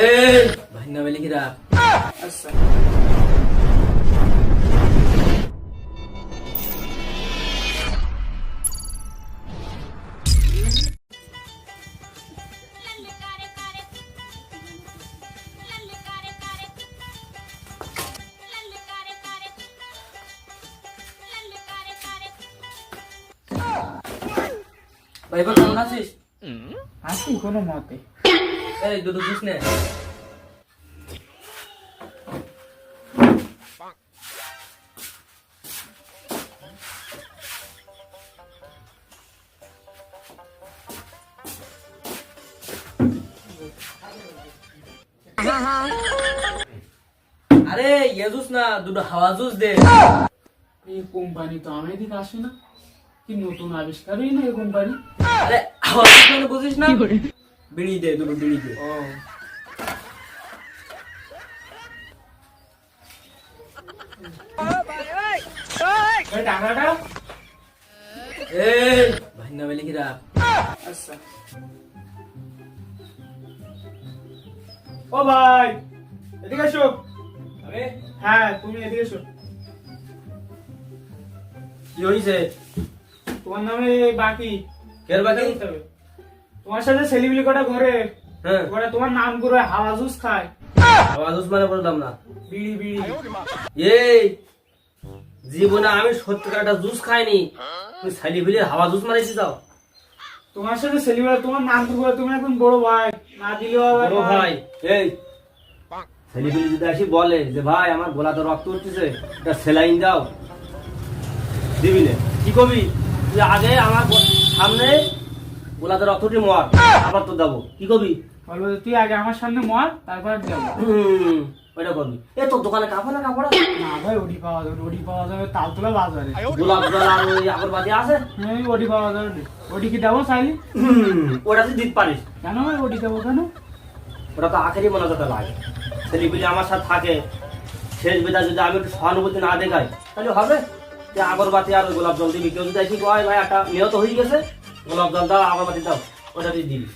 এই ভাইনা বেলি কিরা আচ্ছা ভাই কেমন আছিস? আছি কোনো মতে। এই দুধ দিস নে। আরে ইয়ে জুস না দুটো হাওয়া জুস দে। এই কোম্পানি তো আমি দিকে আসে না। কি নতুন আবিষ্কারই না এই কোম্পানি? আরে মানে বুঝিস না? বিড়ি দে দুটো বিড়ি দে। ও। টাকাটা? এই ভাইনা বেলি কিরা আচ্ছা। ও ভাই এদিকে এসো। আরে? হ্যাঁ তুমি এদিকে এসো। কি হইছে? তোমার নামে বাকি। কের বাকি? তোমার সাথে সেলিব্রিটি কটা ঘরে। হ্যাঁ। ওরা তোমার নাম করে হাওয়া জুস খায়। হাওয়া জুস মানে বললাম না। বিড়ি বিড়ি। এই জীবনে আমি সত্যিকার একটা জুস খাইনি। তুমি ফিলি হাওয়া জুস মারাইছি যাও তোমার সাথে সেলিব্রিটি তোমার নাম করে তুমি এখন বড় ভাই। না দিলেও বড় ভাই এই। সাইলি যদি আসি বলে যে ভাই আমার গোলাতে রক্ত উঠতেছে এটা সেলাইন দাও। দিবি কি কবি তুই আগে আমার সামনে গোলাতে রক্ত উঠে মর আবার তো দেবো। কি কবি বলব তুই আগে আমার সামনে মর তারপর ওইটা করবি। এ তোর দোকানে কাপড় না কাপড়? না ভাই ওডি পাওয়া যাবে ওডি পাওয়া যাবে তালতলা বাজারে। গোলাপ জল আর ওই আগরবাতি আছে? হ্যাঁ ওডি পাওয়া যাবে ওডি কি দেবো চাইলি ওটা তুই দিতে পারিস। কেন ভাই ওডি দেবো কেন? ওটা তো আখেরই মনে করতে লাগে। ছেলেপিলে আমার সাথে থাকে। শেষ বেদা যদি আমি একটু সহানুভূতি না দেখাই তাহলে হবে? আগরবাতি আর ওই গোলাপ জল দিবি। কেউ যদি এসে কয় ভাই একটা নিহত হয়ে গেছে। গোলাপ জল দাও আগরবাতি দাও ওটা তুই দিবি।